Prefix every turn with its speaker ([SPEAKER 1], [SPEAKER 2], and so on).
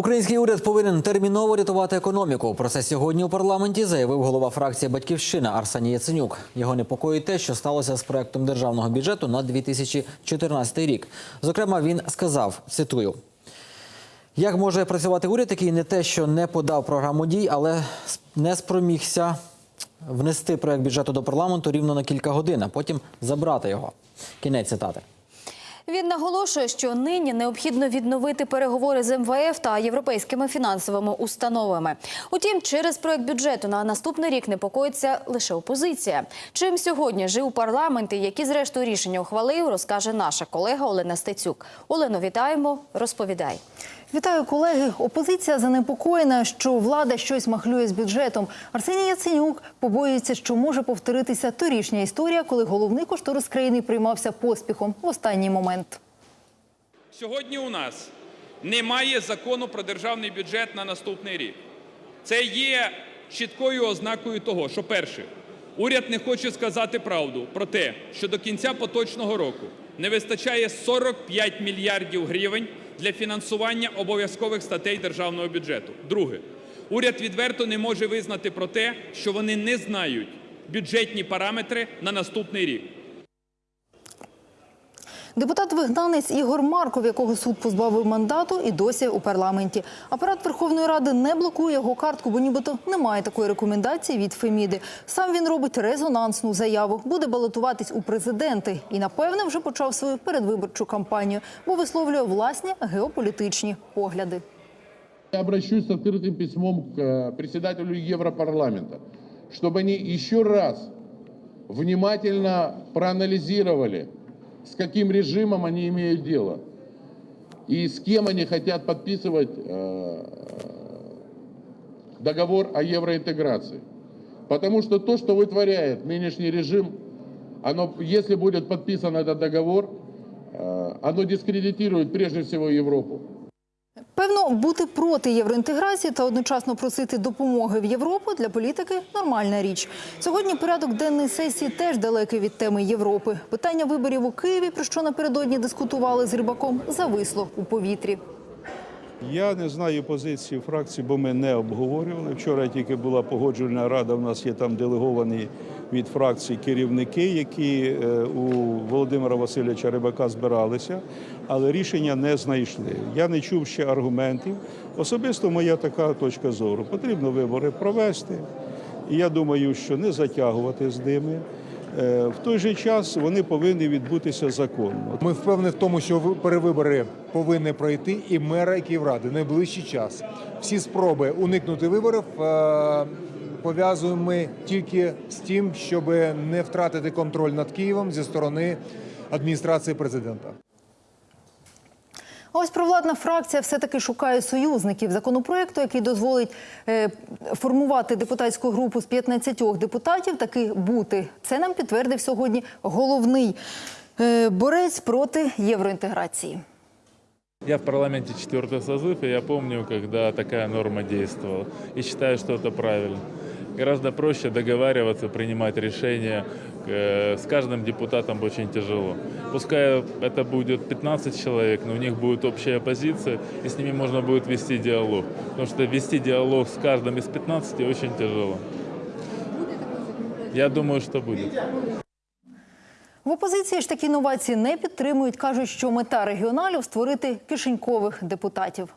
[SPEAKER 1] Український уряд повинен терміново рятувати економіку. Про це сьогодні у парламенті заявив голова фракції Батьківщина Арсеній Яценюк. Його непокоїть те, що сталося з проектом державного бюджету на 2014 рік. Зокрема, він сказав: цитую. Як може працювати уряд, який не те, що не подав програму дій, але не спромігся внести проект бюджету до парламенту рівно на кілька годин, а потім забрати його. Кінець цитати.
[SPEAKER 2] Він наголошує, що нині необхідно відновити переговори з МВФ та європейськими фінансовими установами. Утім, через проект бюджету на наступний рік непокоїться лише опозиція. Чим сьогодні жив парламент і які зрештою рішення ухвалив, розкаже наша колега Олена Стецюк. Олено, вітаємо. Розповідай.
[SPEAKER 3] Вітаю, колеги. Опозиція занепокоєна, що влада щось махлює з бюджетом. Арсеній Яценюк побоюється, що може повторитися торішня історія, коли головний кошторис країни приймався поспіхом в останній момент.
[SPEAKER 4] Сьогодні у нас немає закону про державний бюджет на наступний рік. Це є чіткою ознакою того, що перше, уряд не хоче сказати правду про те, що до кінця поточного року не вистачає 45 мільярдів гривень для фінансування обов'язкових статей державного бюджету. Друге, уряд відверто не може визнати про те, що вони не знають бюджетні параметри на наступний рік.
[SPEAKER 3] Депутат-вигнанець Ігор Марков, якого суд позбавив мандату, і досі у парламенті. Апарат Верховної Ради не блокує його картку, бо нібито немає такої рекомендації від Феміди. Сам він робить резонансну заяву, буде балотуватись у президенти і, напевне, вже почав свою передвиборчу кампанію, бо висловлює власні геополітичні погляди.
[SPEAKER 5] Я обращусь с открытым письмом к э, председателю Европарламента, чтобы они еще раз внимательно проанализировали, С каким режимом они имеют дело и с кем они хотят подписывать э, договор о евроинтеграции. Потому что то, что вытворяет нынешний режим, оно, если будет подписан этот договор, э, оно дискредитирует прежде всего Европу.
[SPEAKER 3] Певно, бути проти євроінтеграції та одночасно просити допомоги в Європу для політики нормальна річ. Сьогодні порядок денний сесії теж далекий від теми Європи. Питання виборів у Києві, про що напередодні дискутували з рибаком, зависло у повітрі.
[SPEAKER 6] Я не знаю позиції фракції, бо ми не обговорювали. Вчора тільки була погоджувальна рада. У нас є там делеговані від фракції керівники, які е, у Володимира Васильовича Рибака збиралися, але рішення не знайшли. Я не чув ще аргументів. Особисто моя така точка зору. Потрібно вибори провести. І я думаю, що не затягувати з ними. Е, В той же час вони повинні відбутися законно.
[SPEAKER 7] Ми впевнені в тому, що ви- перевибори повинні пройти і мера і Київради найближчий час. Всі спроби уникнути виборів е, пов'язуємо ми тільки з тим, щоб не втратити контроль над Києвом зі сторони адміністрації президента.
[SPEAKER 3] А ось провладна фракція все-таки шукає союзників законопроекту, який дозволить е, формувати депутатську групу з 15 депутатів, таки бути. Це нам підтвердив сьогодні головний е, борець проти євроінтеграції.
[SPEAKER 8] Я в парламенте четвертый созыв, и я помню, когда такая норма действовала. И считаю, что это правильно. Гораздо проще договариваться, принимать решения. Э, С каждым депутатом очень тяжело. Пускай это будет 15 человек, но у них будет общая позиция, и с ними можно будет вести диалог. Потому что вести диалог с каждым из 15 очень тяжело. Я думаю, что будет.
[SPEAKER 3] В опозиції ж такі новації не підтримують. кажуть, що мета регіоналів створити кишенькових депутатів.